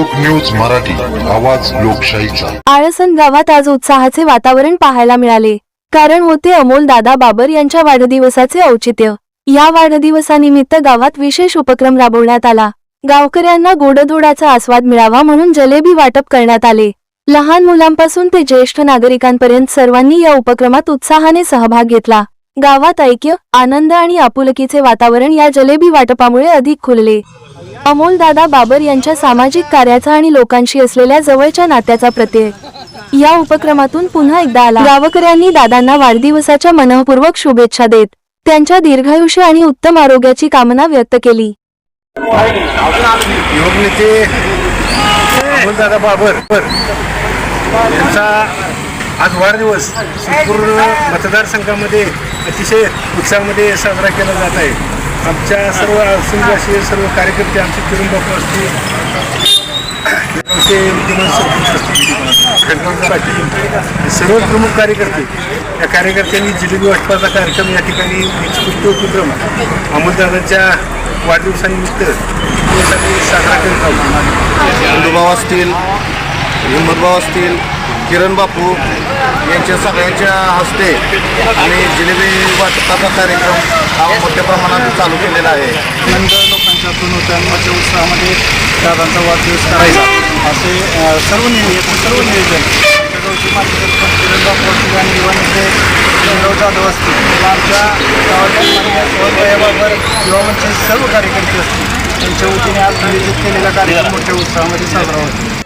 लोक न्यूज मराठी आवाज लोकशाहीचा. आळसन गावात आज उत्साहाचे वातावरण पाहायला मिळाले. कारण होते अमोल दादा बाबर यांच्या वाढदिवसाचे औचित्य. या वाढदिवसानिमित्त गावात विशेष उपक्रम राबवण्यात आला. गावकऱ्यांना गोडधोडाचा आस्वाद मिळावा म्हणून जलेबी वाटप करण्यात आले. लहान मुलांपासून ते ज्येष्ठ नागरिकांपर्यंत सर्वांनी या उपक्रमात उत्साहाने सहभाग घेतला. गावात ऐक्य आनंद आणि आपुलकीचे वातावरण या जलेबी वाटपामुळे अधिक खुलले. अमोल दादा बाबर यांच्या सामाजिक कार्याचा आणि लोकांशी असलेल्या जवळच्या नात्याचा प्रत्यय या उपक्रमातून पुन्हा एकदा आला. गावकऱ्यांनी दादांना वाढदिवसाच्या मनःपूर्वक शुभेच्छा देत त्यांच्या दीर्घायुष्य आणि उत्तम आरोग्याची कामना व्यक्त केली. युवक नेते बाबर यांचा आज वाढदिवस संपूर्ण मतदारसंघामध्ये अतिशय उत्साहामध्ये साजरा केला जात आहे. आमच्या सर्व सुंदरशी सर्व कार्यकर्ते आमचे तरुण लोक असतील. आमचे विद्यमान सरपंच असतील पाटील सर्व प्रमुख कार्यकर्ते. या कार्यकर्त्यांनी जिलेबी वाटपाचा कार्यक्रम या ठिकाणी एक स्तुत्य उपक्रम अमोलदादांच्या वाढदिवसानिमित्त साजरा करत आहोत. खंडूभाऊ असतील हिंमतभाऊ असतील किरण बापू यांच्या सगळ्यांच्या हस्ते आणि जिलेबी वाटपाचा कार्यक्रम हा मोठ्या प्रमाणात चालू केलेला आहे. आनंद लोकांच्यातून होत्या मोठ्या उत्साहामध्ये दादांचा वाढदिवस करायचा. असे सर्व नियोजन सर्व नियोजन. आमच्या गावचे किरण बापू असतील आणि युवा जाधव असतील. आमच्या गावातील माननीय सोहनबाईबाबर सर्व कार्यकर्ते असतील. त्यांच्या वतीने आज आयोजित केलेला कार्यक्रम मोठ्या उत्साहामध्ये साजरा होतो.